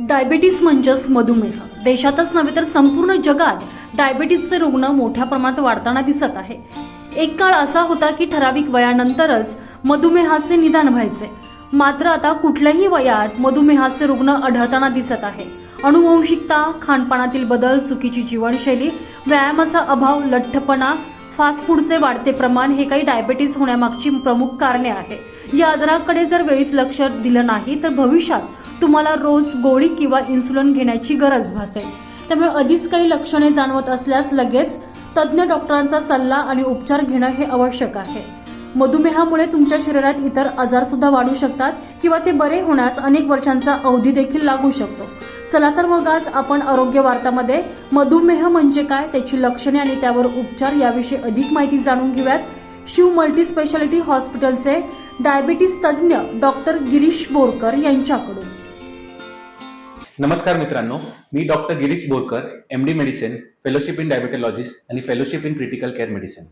Diabetes म्हणजेच मधुमेह. देशातच नव्हे तर संपूर्ण जगात डायबिटीसचे रुग्ण मोठ्या प्रमाणात वाढताना दिसत आहे. एक काळ असा होता की ठराविक वयानंतरच मधुमेहाचे निदान व्हायचे. मात्र आता कुठल्याही वयात मधुमेहाचे रुग्ण आढळताना दिसत आहे. अनुवंशिकता खानपानातील बदल चुकीची जीवनशैली व्यायामाचा अभाव लठ्ठपणा फास्ट फूडचे वाढते प्रमाण हे काही डायबिटीस होण्यामागची प्रमुख कारणे आहे. या आजाराकडे जर वेळीच लक्ष दिलं नाही तर भविष्यात तुम्हाला रोज गोळी किंवा इन्सुलिन घेण्याची गरज भासेल. त्यामुळे आधीच काही लक्षणे जाणवत असल्यास लगेच तज्ज्ञ डॉक्टरांचा सल्ला आणि उपचार घेणं हे आवश्यक आहे. मधुमेहामुळे तुमच्या शरीरात इतर आजारसुद्धा वाढू शकतात किंवा ते बरे होण्यास अनेक वर्षांचा अवधी देखील लागू शकतो. चला तर मग आज आपण आरोग्य वार्तामध्ये मधुमेह म्हणजे काय त्याची लक्षणे आणि त्यावर उपचार याविषयी अधिक माहिती जाणून घेऊयात. शिव मल्टी स्पेशालिटी हॉस्पिटलचे डायबिटीस तज्ज्ञ डॉक्टर गिरीश बोरकर यांच्याकडून. नमस्कार मित्रांनो मी doctor Girish Borkar M D medicine fellowship in diabetologist आणि fellowship in critical care medicine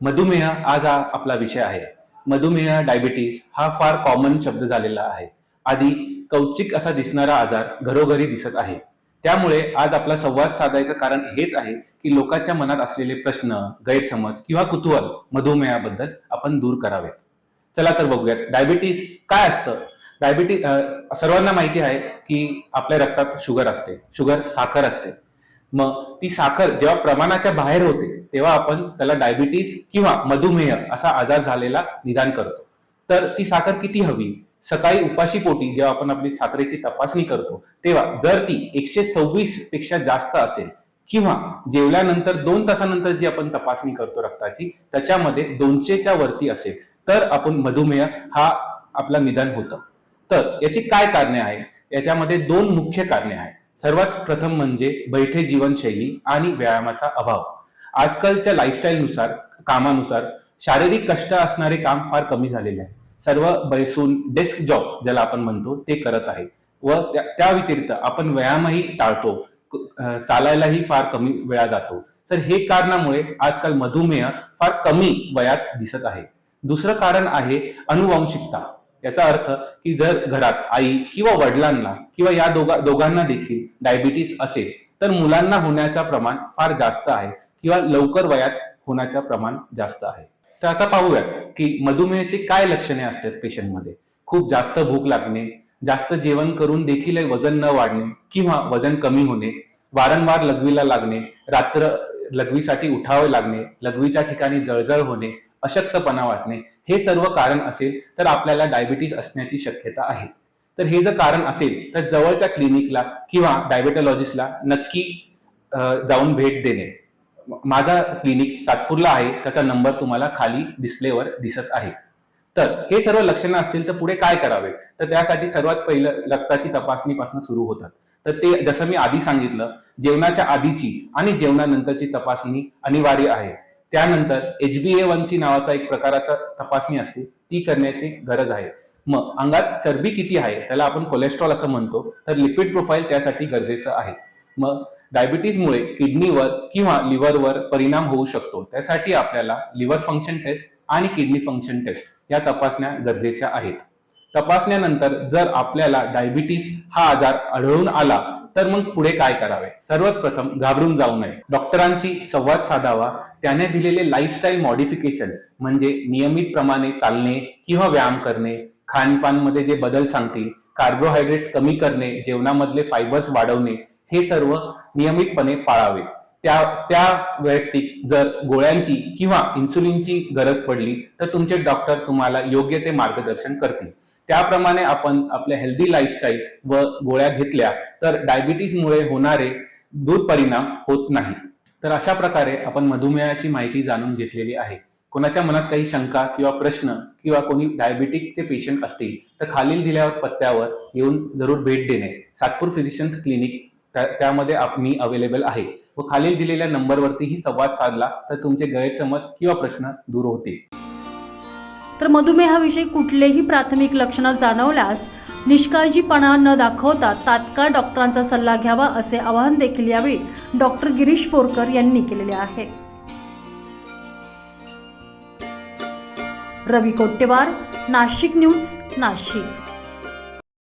मधुमेह आज हा आपला विषय आहे. मधुमेह डायबिटीस हा फार कॉमन शब्द झालेला आहे. आधी कौचिक असा दिसणारा आजार घरोघरी दिसत आहे. त्यामुळे आज आपला संवाद साधायचं कारण हेच आहे की लोकांच्या मनात असलेले प्रश्न गैरसमज किंवा कुतूहल मधुमेहाबद्दल आपण दूर करावेत. चला तर बघूयात डायबिटीस काय असतं? डायबिटीस सर्वांना माहिती आहे की आपल्या रक्तात शुगर असते. शुगर साखर असते. मग ती साखर जेव्हा प्रमाणाच्या बाहेर होते तेव्हा आपण त्याला डायबिटीस किंवा मधुमेह असा आजार झालेला निदान करतो. तर ती साखर किती हवी? सकाळी उपाशी पोटी जेव्हा आपण आपली साखरेची तपासणी करतो तेव्हा जर ती एकशे सव्वीसपेक्षा जास्त असेल किंवा जेवल्यानंतर दोन तासानंतर जी आपण तपासणी करतो रक्ताची त्याच्यामध्ये दोनशेच्या वरती असेल तर आपण मधुमेह हा आपला निदान होतं. तर याची काय कारणे आहे याच्यामध्ये दोन मुख्य कारणे आहेत. सर्वात प्रथम म्हणजे बैठे जीवनशैली आणि व्यायामाचा अभाव. आजकालच्या लाईफस्टाईलनुसार कामानुसार शारीरिक कष्ट असणारे काम फार कमी झालेले आहे सर्व बैसून डेस्क जॉब ज्याला आपण म्हणतो ते करत आहेत. व त्या व्यतिरिक्त आपण व्यायामही टाळतो. चालायलाही फार कमी वेळा जातो. तर हे कारणामुळे आजकाल मधुमेह फार कमी वयात दिसत आहे. दुसरं कारण आहे अनुवांशिकता. याचा अर्थ की जर घरात आई किंवा वडिलांना किंवा या दोघा दोघांना देखील डायबिटीस असेल तर मुलांना होण्याचा प्रमाण फार जास्त आहे किंवा लवकर वयात होण्याचं प्रमाण जास्त आहे. तर आता पाहूयात की मधुमेहाची काय लक्षणे असतात पेशंटमध्ये? खूप जास्त भूक लागणे जास्त जेवण करून देखील वजन न वाढणे किंवा वजन कमी होणे वारंवार लघवीला लागणे रात्र लघवीसाठी उठावे लागणे लघवीच्या ठिकाणी जळजळ होणे अशक्तपणा वाटणे हे सर्व कारण असेल तर आपल्याला डायबिटीस असण्याची शक्यता आहे. तर हे जर कारण असेल तर जवळच्या क्लिनिकला किंवा डायबेटॉलॉजिस्टला नक्की जाऊन भेट देणे. माझा क्लिनिक सातपूरला आहे त्याचा नंबर तुम्हाला खाली डिस्प्लेवर दिसत आहे. तर हे सर्व लक्षणं असतील तर पुढे काय करावे? तर त्यासाठी सर्वात पहिलं रक्ताची तपासणीपासून सुरू होतात. तर ते जसं मी आधी सांगितलं जेवणाच्या आधीची आणि जेवणानंतरची तपासणी अनिवार्य आहे. त्यानंतर H B A one C नावाचा एक प्रकाराचा तपासणी असते. ती करण्याची गरज आहे. मग अंगात चरबी किती आहे? त्याला आपण कोलेस्ट्रॉल असं म्हणतो. तर लिपिड प्रोफाईल त्यासाठी गरजेचं आहे. मग डायबिटीजमुळे किडनीवर किंवा लिव्हरवर परिणाम होऊ शकतो. त्यासाठी आपल्याला लिव्हर फंक्शन टेस्ट आणि किडनी फंक्शन टेस्ट या तपासण्या गरजेच्या आहेत. तपासण्यानंतर जर आपल्याला डायबिटीस हा आजार आढळून आला तर मग पुढे काय करावे? सर्वात प्रथम घाबरून जाऊ नये. डॉक्टरांशी संवाद साधावा. त्याने दिलेले लाईफस्टाईल मॉडिफिकेशन म्हणजे नियमित प्रमाणे चालणे किंवा व्यायाम करणे खानपानमध्ये जे बदल सांगतील कार्बोहायड्रेट्स कमी करणे जेवणामधले फायबर्स वाढवणे हे सर्व नियमितपणे पाळावे त्या त्या वैयक्तिक जर गोळ्यांची किंवा इन्सुलिनची गरज पडली तर तुमचे डॉक्टर तुम्हाला योग्य ते मार्गदर्शन करतील. त्याप्रमाणे आपण आपल्या हेल्दी लाईफस्टाईल व गोळ्या घेतल्या तर डायबिटीसमुळे होणारे दुष्परिणाम होत नाहीत. तर अशा प्रकारे आपण मधुमेहाची माहिती जाणून घेतलेली आहे. कोणाच्या मनात काही शंका किंवा प्रश्न किंवा कोणी डायबिटिकचे पेशंट असतील तर खालील दिल्यावर पत्त्यावर येऊन जरूर भेट देणे. सातपूर फिजिशियन्स क्लिनिक त्या- त्यामध्ये आप- मी अवेलेबल आहे. व खालील दिलेल्या नंबरवरतीही संवाद साधला तर तुमचे गैरसमज किंवा प्रश्न दूर होतील. तर मधुमेहाविषयी कुठलेही प्राथमिक लक्षणं जाणवल्यास निष्काळजीपणा न दाखवता तात्काळ डॉक्टरांचा सल्ला घ्यावा असे आवाहन देखील यावेळी डॉक्टर गिरीश बोरकर यांनी केलेले आहे. रवी कोट्टेवार नाशिक न्यूज नाशिक.